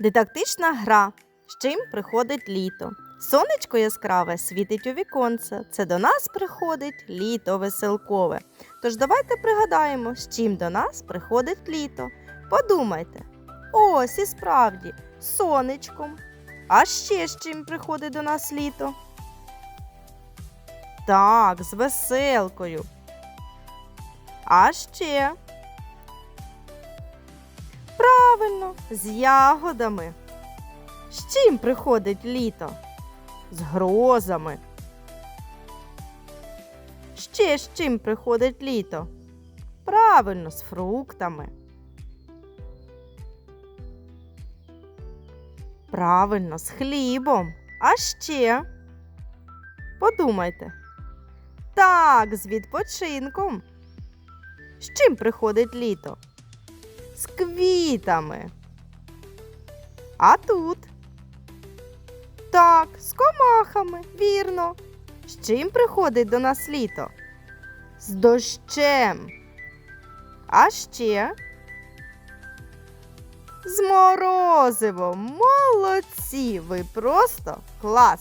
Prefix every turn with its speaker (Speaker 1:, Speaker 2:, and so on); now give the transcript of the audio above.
Speaker 1: Дидактична гра. З чим приходить літо? Сонечко яскраве світить у віконце. Це до нас приходить літо веселкове. Тож давайте пригадаємо, з чим до нас приходить літо. Подумайте. Ось і справді, сонечком. А ще з чим приходить до нас літо? Так, з веселкою. А ще. Правильно, з ягодами. З чим приходить літо? З грозами. Ще з чим приходить літо? Правильно, з фруктами. Правильно, з хлібом. А ще. Подумайте. Так, з відпочинком. З чим приходить літо? З квітами. А тут? Так, з комахами, вірно. З чим приходить до нас літо? З дощем. А ще? З морозивом. Молодці! Ви просто клас!